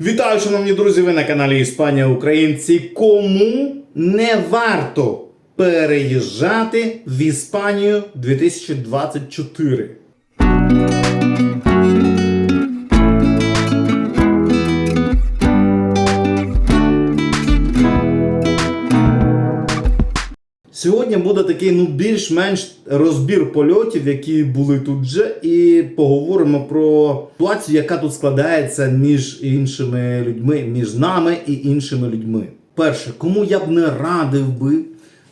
Вітаю, шановні друзі! Ви на каналі Іспанія Українці. Кому не варто переїжджати в Іспанію 2024? Сьогодні буде такий ну більш-менш розбір польотів, які були тут вже, і поговоримо про ситуацію, яка тут складається між іншими людьми, між нами і іншими людьми. Перше, кому я б не радив би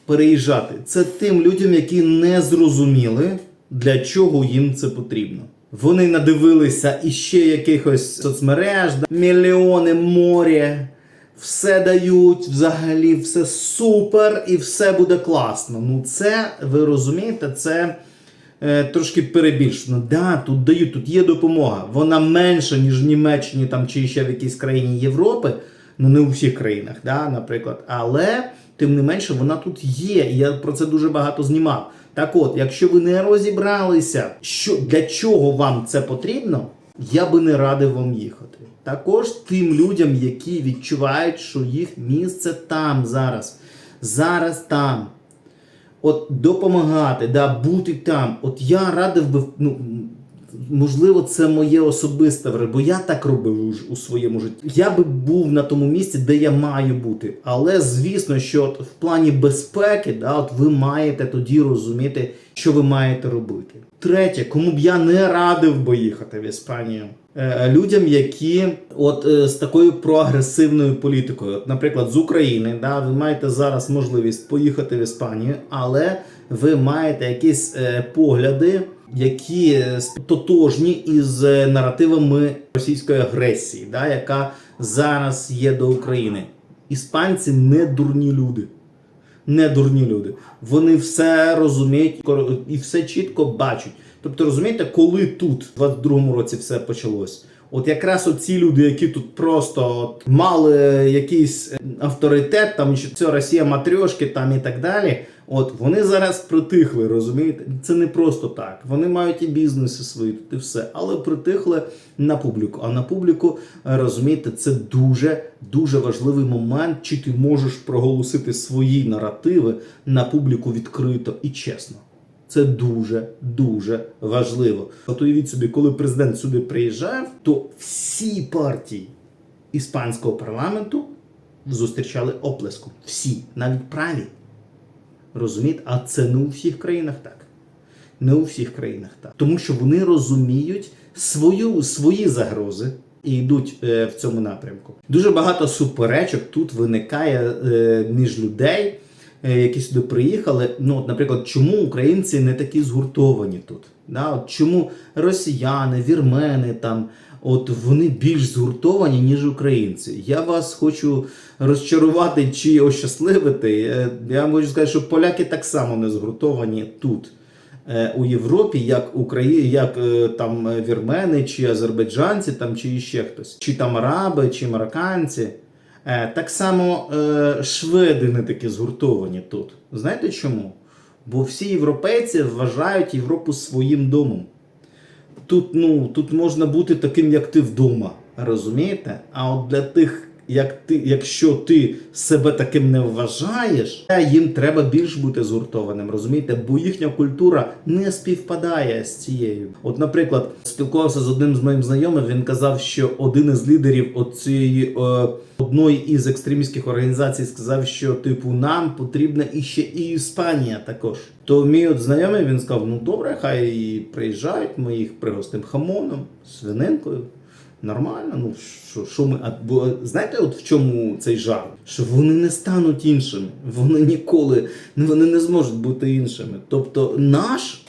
переїжджати, це тим людям, які не зрозуміли, для чого їм це потрібно. Вони надивилися іще якихось соцмереж, мільйони моря, все дають, взагалі все супер і все буде класно. Ну, це ви розумієте, це е, трошки перебільшено. Да, тут дають, тут є допомога. Вона менша, ніж в Німеччині там, чи ще в якійсь країні Європи. Ну, не у всіх країнах, да, наприклад. Але тим не менше вона тут є. І я про це дуже багато знімав. Так от, якщо ви не розібралися, що для чого вам це потрібно, я би не радив вам їхати. Також тим людям, які відчувають, що їх місце там зараз. Зараз там. От допомагати, да, бути там. От я радив би, ну, можливо, це моє особисте бо я так робив у своєму житті. Я би був на тому місці, де я маю бути. Але звісно, що от в плані безпеки, да, от ви маєте тоді розуміти, що ви маєте робити. Третє, кому б я не радив би їхати в Іспанію. Е, Людям, які от е, з такою проагресивною політикою, от, наприклад, з України, да, ви маєте зараз можливість поїхати в Іспанію, але ви маєте якісь е, погляди, які е, тотожні із е, наративами російської агресії, да, яка зараз є до України. Іспанці не дурні люди. Не дурні люди. Вони все розуміють і все чітко бачать. Тобто, розумієте, коли тут, в 22-му році, все почалось. От якраз оці люди, які тут просто от мали якийсь е, авторитет, там що це Росія матрьошки там і так далі. От вони зараз притихли, розумієте? Це не просто так. Вони мають і бізнеси свої, тут і все, але притихли на публіку. А на публіку, е, розумієте, це дуже дуже важливий момент, чи ти можеш проголосити свої наративи на публіку відкрито і чесно. Це дуже дуже важливо. От уявіть собі, коли президент сюди приїжджав, то всі партії іспанського парламенту зустрічали оплеском. Всі, навіть праві. Розумієте? А це не у всіх країнах так. Не у всіх країнах так. Тому що вони розуміють свою, свої загрози і йдуть е, в цьому напрямку. Дуже багато суперечок тут виникає е, між людей, які сюди приїхали. Ну, от, наприклад, чому українці не такі згуртовані тут? Да? От чому росіяни, вірмени там. От вони більш згуртовані, ніж українці. Я вас хочу розчарувати чи ощасливити. Е, Я можу сказати, що поляки так само не згуртовані тут, е, у Європі, як Украї... як е, там е, вірмени, чи азербайджанці, там, чи ще хтось, чи там араби, чи марокканці. Е, Так само е, шведи не такі згуртовані тут. Знаєте чому? Бо всі європейці вважають Європу своїм домом тут, ну, тут можна бути таким, як ти вдома. Розумієте? А от для тих, як ти, якщо ти себе таким не вважаєш, їм треба більш бути згуртованим, розумієте? Бо їхня культура не співпадає з цією. От, наприклад, спілкувався з одним з моїм знайомим. Він казав, що один із лідерів оцієї е, одної із екстремістських організацій сказав, що типу нам потрібна іще і Іспанія також. То мій от знайомий він сказав: ну добре, хай приїжджають, ми їх пригостимо хамоном, свининкою. Нормально, ну що, що ми. А, бо знаєте, от в чому цей жарт? Що вони не стануть іншими. Вони ніколи ну, вони не зможуть бути іншими. Тобто, наш,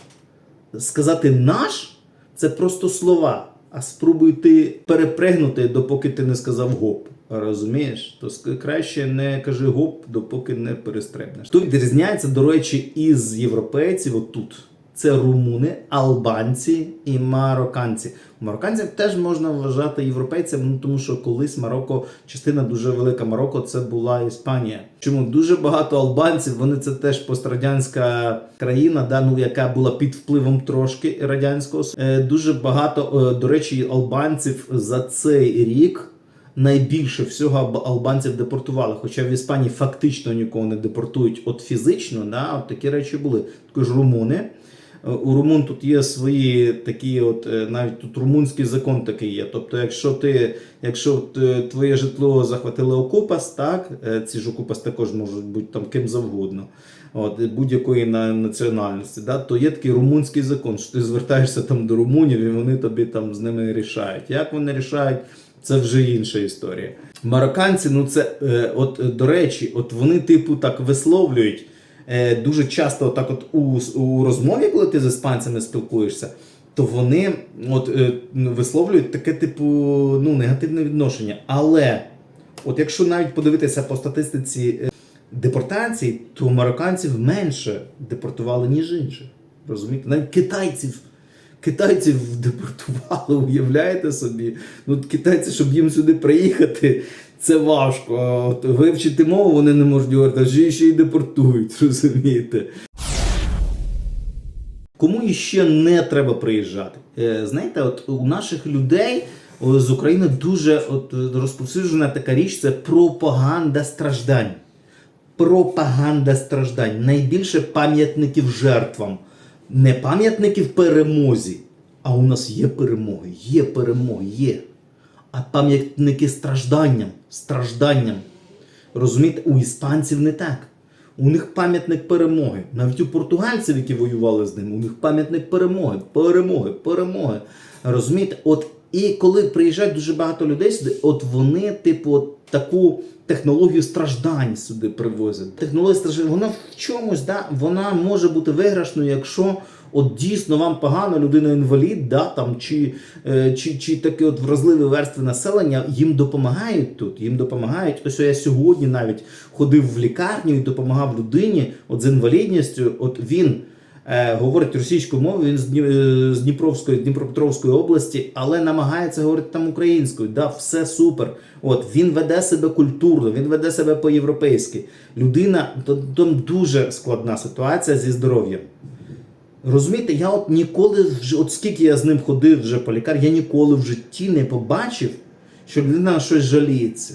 сказати наш це просто слова. А спробуй ти перепригнути, допоки ти не сказав гоп. Розумієш? То краще не кажи гоп, допоки не перестрибнеш. Тут відрізняється, до речі, із європейців отут. Це румуни, албанці і марокканці. Марокканців теж можна вважати європейцями, ну тому що колись Марокко, частина дуже велика Марокко, це була Іспанія. Чому дуже багато албанців, вони це теж пострадянська країна, да, ну, яка була під впливом трошки радянського. Е, дуже багато, е, до речі, албанців за цей рік найбільше всього албанців депортували. Хоча в Іспанії фактично нікого не депортують, от фізично, да, от такі речі були. Також румуни. Е, У румун тут є свої такі, от е, навіть тут румунський закон такий є. Тобто, якщо ти, якщо твоє житло захватили окупас, так е, ці ж окупас також можуть бути там ким завгодно, от будь-якої на- національності, да, то є такий румунський закон, що ти звертаєшся там до румунів, і вони тобі там з ними рішають. Як вони рішають? Це вже інша історія. Марокканці, ну це е, от е, до речі, от вони типу так висловлюють е, дуже часто, так от у, у розмові, коли ти з іспанцями спілкуєшся, то вони от е, висловлюють таке, типу, ну, негативне відношення. Але от якщо навіть подивитися по статистиці е, депортацій, то марокканців менше депортували, ніж інших. Розумієте? Навіть китайців. Китайців депортували, уявляєте собі? Ну, китайці, щоб їм сюди приїхати, це важко. Вивчити мову вони не можуть говорити, а ще й депортують, розумієте? Кому іще не треба приїжджати? Е, Знаєте, от у наших людей з України дуже от, розповсюджена така річ це пропаганда страждань. Пропаганда страждань. Найбільше пам'ятників жертвам. Не пам'ятників перемозі. А у нас є перемоги, є перемоги, є. А пам'ятники стражданням. Стражданням. Розумієте, у іспанців не так. У них пам'ятник перемоги. Навіть у португальців, які воювали з ним, у них пам'ятник перемоги, перемоги, перемоги. Розумієте, от і коли приїжджають дуже багато людей сюди, от вони, типу, от таку технологію страждань сюди привозять. Технологія страждань, вона в чомусь, да, вона може бути виграшною, якщо от дійсно вам погано, людина інвалід, да, там, чи, е, чи, чи такі от вразливі верстви населення, їм допомагають тут, їм допомагають. Ось я сьогодні навіть ходив в лікарню і допомагав людині от з інвалідністю. От він е, говорить російською мовою, він е, з Дніпровської, Дніпропетровської області, але намагається говорити там українською. Да, все супер. От він веде себе культурно, він веде себе по-європейськи. Людина там дуже складна ситуація зі здоров'ям. Розумієте, я от ніколи от скільки я з ним ходив вже по лікарні, я ніколи в житті не побачив, що людина на щось жаліється.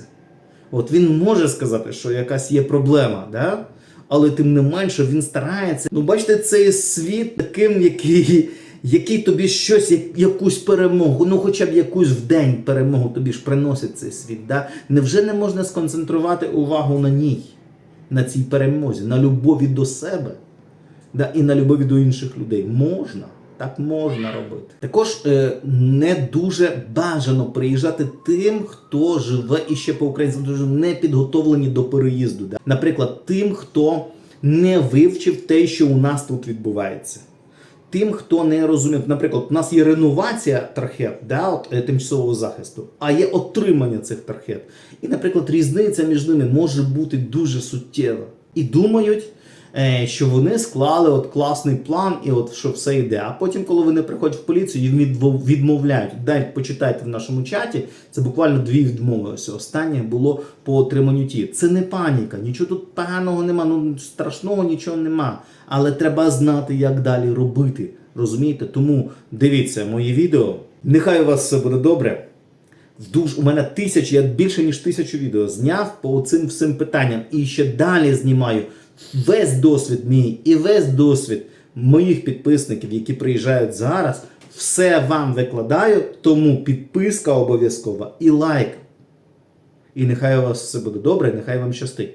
От він може сказати, що якась є проблема, да? але тим не менше він старається. Ну, бачите, цей світ таким, який, який тобі щось, як- якусь перемогу, ну хоча б якусь в день перемогу тобі ж приносить цей світ. Да? Невже не можна сконцентрувати увагу на ній, на цій перемозі, на любові до себе? Да, і на любові до інших людей. Можна. Так можна робити. Також е, не дуже бажано приїжджати тим, хто живе іще по українськи дуже не підготовлені до переїзду. Да? Наприклад, тим, хто не вивчив те, що у нас тут відбувається. Тим, хто не розумів, наприклад, у нас є реновація тархет, да, от, е, тимчасового захисту, а є отримання цих тархет. І, наприклад, різниця між ними може бути дуже суттєва. І думають, що вони склали от класний план і от що все йде. А потім, коли вони приходять в поліцію, їм відмовляють. Дай почитайте в нашому чаті. Це буквально дві відмови. Ось останнє було по отриманню ті. Це не паніка, нічого тут поганого нема, ну страшного нічого нема. Але треба знати, як далі робити. Розумієте? Тому дивіться мої відео. Нехай у вас все буде добре. В Душ у мене тисячі, я більше ніж тисячу відео зняв по цим всім питанням. І ще далі знімаю весь досвід мій і весь досвід моїх підписників, які приїжджають зараз. Все вам викладаю, тому підписка обов'язкова і лайк. І нехай у вас все буде добре, і нехай вам щастить.